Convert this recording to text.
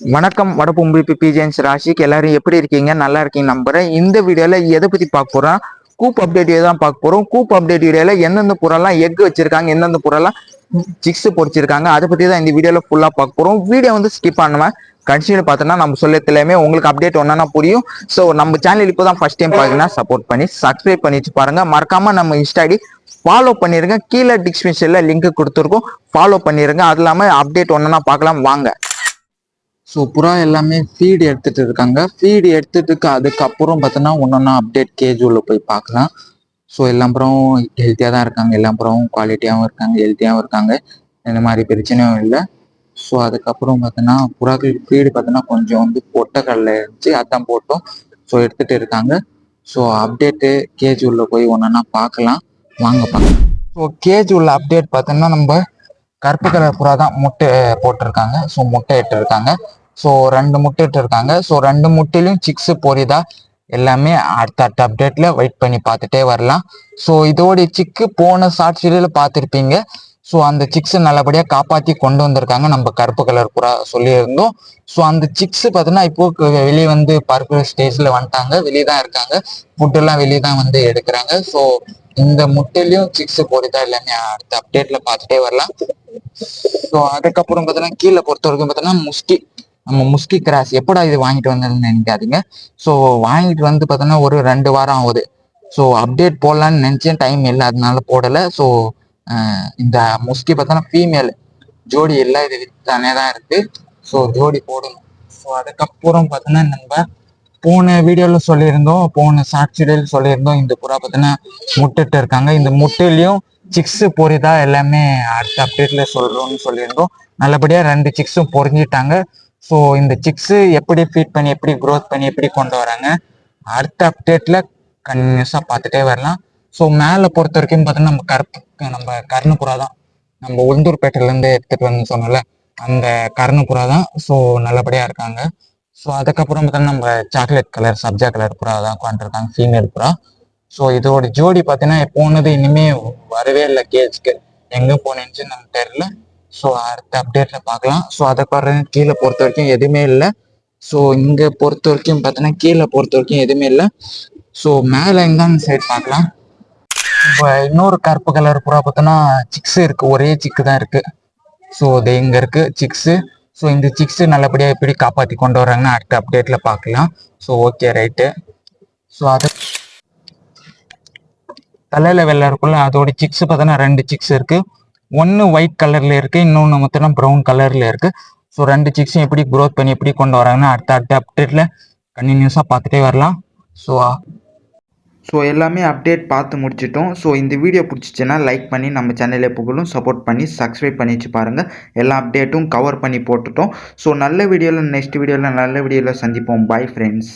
வணக்கம். வடபொம்பு பிபிஜென்ஸ் ராசிக்கு எல்லாரும் எப்படி இருக்கீங்க? நல்லா இருக்கீங்க நம்புறேன். இந்த வீடியோல எதை பத்தி பார்க்க போறோம்? கூப் அப்டேட் தான் பார்க்க போறோம். கூப் அப்டேட் வீடியோல எந்தெந்த புறெல்லாம் எக் வச்சிருக்காங்க எந்தெந்த புறெல்லாம் சிக்ஸ் பொறிச்சிருக்காங்க அதை பத்தி தான் இந்த வீடியோல ஃபுல்லா பார்க்க போறோம். வீடியோ வந்து ஸ்கிப் பண்ணுவேன் கடைசியில் பார்த்தோன்னா நம்ம சொல்லத்துலையுமே உங்களுக்கு அப்டேட் ஒன்னா புரியும். ஸோ நம்ம சேனல் இப்போ தான் ஃபர்ஸ்ட் டைம் பார்த்தீங்கன்னா சப்போர்ட் பண்ணி சப்ஸ்கிரைப் பண்ணிட்டு பாருங்க. மறக்காம நம்ம இன்ஸ்டா ஐடி ஃபாலோ பண்ணிருங்க. கீழே டிஸ்கிரிப்ஷன்ல லிங்க் கொடுத்துருக்கோம். ஃபாலோ பண்ணிருங்க. அது இல்லாமல் அப்டேட் ஒன்னா பார்க்கலாம். வாங்க. ஸோ புறா எல்லாமே ஃபீடு எடுத்துட்டு இருக்காங்க. ஃபீடு எடுத்துட்டு அதுக்கப்புறம் பார்த்தோன்னா ஒன்றொன்னா அப்டேட் கேஜ் உள்ள போய் பார்க்கலாம். ஸோ எல்லாம் அப்புறம் ஹெல்த்தியாக தான் இருக்காங்க. எல்லாம் அப்புறம் குவாலிட்டியாகவும் இருக்காங்க. ஹெல்த்தியாகவும் இருக்காங்க. இந்த மாதிரி பிரச்சனையும் இல்லை. ஸோ அதுக்கப்புறம் பார்த்தோன்னா புறாக்கள் ஃபீடு பார்த்தோன்னா கொஞ்சம் வந்து பொட்டக்கடலை இருந்துச்சு அதான் போட்டோம். ஸோ எடுத்துகிட்டு இருக்காங்க. ஸோ அப்டேட்டு கேஜ் உள்ள போய் ஒன்றா பார்க்கலாம். வாங்க பார்க்கலாம். ஸோ கேஜ் உள்ள அப்டேட் பார்த்தோன்னா நம்ம கருப்பு கலர் புறா தான் முட்டை போட்டிருக்காங்க. ஸோ முட்டை இட்டு இருக்காங்க. ஸோ ரெண்டு முட்டை இட்டு இருக்காங்க. ஸோ ரெண்டு முட்டையிலும் சிக்ஸ் போரிதா எல்லாமே அடுத்த அடுத்த அப்டேட்ல வெயிட் பண்ணி பார்த்துட்டே வரலாம். ஸோ இதோடைய சிக்கு போன ஷார்ட் சீரியல் பார்த்துருப்பீங்க. ஸோ அந்த சிக்ஸ் நல்லபடியாக காப்பாற்றி கொண்டு வந்திருக்காங்க. நம்ம கருப்பு கலர் புறா சொல்லியிருந்தோம். ஸோ அந்த சிக்ஸ் பார்த்தீங்கன்னா இப்போ வெளியே வந்து பருப்பு ஸ்டேஜில் வந்துட்டாங்க. வெளியே தான் இருக்காங்க. ஃபுட்டெல்லாம் வெளியே தான் வந்து எடுக்கிறாங்க. ஸோ இந்த முட்டையிலையும் சிக்ஸ் போடுதா எல்லாமே அடுத்த அப்டேட்ல பார்த்துட்டே வரலாம். ஸோ அதுக்கப்புறம் பார்த்தீங்கன்னா கீழே பொறுத்த வரைக்கும் பார்த்தீங்கன்னா முஸ்கி நம்ம முஸ்கி கிராஸ் எப்படா இது வாங்கிட்டு வந்ததுன்னு நினைக்காதீங்க. ஸோ வாங்கிட்டு வந்து பார்த்தோன்னா ஒரு ரெண்டு வாரம் ஆகுது. ஸோ அப்டேட் போடலான்னு நினச்சேன். டைம் இல்லை அதனால போடலை. ஸோ இந்த முஸ்கி பார்த்தோன்னா ஃபீமேல் ஜோடி எல்லாம் இது தானே தான் இருக்குது ஸோ ஜோடி போடணும். ஸோ அதுக்கப்புறம் பார்த்தோன்னா நம்ம போன வீடியோவில் சொல்லியிருந்தோம். போன சாட்சியில் சொல்லியிருந்தோம். இந்த புறா பார்த்தோன்னா முட்டுட்டு இருக்காங்க. இந்த முட்டையிலையும் சிக்ஸ் பொறிதா எல்லாமே அடுத்த அப்டேட்டில் சொல்கிறோம்னு சொல்லியிருந்தோம். நல்லபடியாக ரெண்டு சிக்ஸும் பொறிஞ்சிட்டாங்க ஸோ இந்த சிக்ஸு எப்படி ஃபீட் பண்ணி எப்படி க்ரோத் பண்ணி எப்படி கொண்டு வராங்க அடுத்த அப்டேட்டில் கன்யூஸாக பார்த்துட்டே வரலாம். ஸோ மேலே பொறுத்த வரைக்கும் பார்த்தீங்கன்னா நம்ம கருப்பு நம்ம கருணப்புறா தான். நம்ம உளுந்தூர்பேட்டையிலேருந்து எடுத்துகிட்டு வந்து சொன்னோம்ல அந்த கருணப்புறா தான். ஸோ நல்லபடியாக இருக்காங்க. ஸோ அதுக்கப்புறம் பார்த்தீங்கன்னா நம்ம சாக்லேட் கலர் சப்ஜா கலர் புறா தான் உட்காந்துருக்காங்க ஃபீமேல் புறா. ஸோ இதோட ஜோடி பார்த்தீங்கன்னா போனது இனிமே வரவே இல்லை கேஜ்க்கு எங்கே போனேன்னு நமக்கு தெரியல. ஸோ அடுத்த அப்டேட்டில் பார்க்கலாம். ஸோ அதை பாருங்க. கீழே பொறுத்த வரைக்கும் எதுவுமே இல்லை. ஸோ இங்கே பொறுத்த வரைக்கும் பார்த்தீங்கன்னா கீழே பொறுத்த வரைக்கும் எதுவுமே இல்லை. ஸோ மேலே எங்கான சைடு பார்க்கலாம். இப்போ இன்னொரு கருப்பு கலர் புறா பார்த்தோன்னா சிக்ஸ் இருக்குது ஒரே சிக்கு தான் இருக்குது ஸோ அது இங்கே இருக்குது சிக்ஸு ஸோ இந்த சிக்ஸு நல்லபடியாக எப்படி காப்பாற்றி கொண்டு வராங்கன்னு அடுத்த அப்டேட்டில் பார்க்கலாம். ஸோ ஓகே ரைட்டு ஸோ அது தலையில் வெள்ளை இருக்குள்ள அதோட சிக்ஸ் பார்த்தோன்னா ரெண்டு சிக்ஸ் இருக்குது ஒன்று ஒயிட் கலர்ல இருக்கு இன்னொன்று மொத்தம் ப்ரௌன் கலர்ல இருக்கு. ஸோ ரெண்டு சிக்ஸும் எப்படி க்ரோத் பண்ணி எப்படி கொண்டு வராங்கன்னா அடுத்த அடுத்த அப்டேட்ல கண்டினியூஸாக பார்த்துட்டே வரலாம். ஸோ ஸோ எல்லாமே அப்டேட் பார்த்து முடிச்சிட்டோம். ஸோ இந்த வீடியோ பிடிச்சிச்சின்னா லைக் பண்ணி நம்ம சேனலை புகழும் சப்போர்ட் பண்ணி சப்ஸ்கிரைப் பண்ணி வச்சு பாருங்கள் எல்லா அப்டேட்டும் கவர் பண்ணி போட்டுட்டோம். ஸோ நல்ல வீடியோவில் நெக்ஸ்ட் வீடியோவில் நல்ல வீடியோவில் சந்திப்போம். Bye friends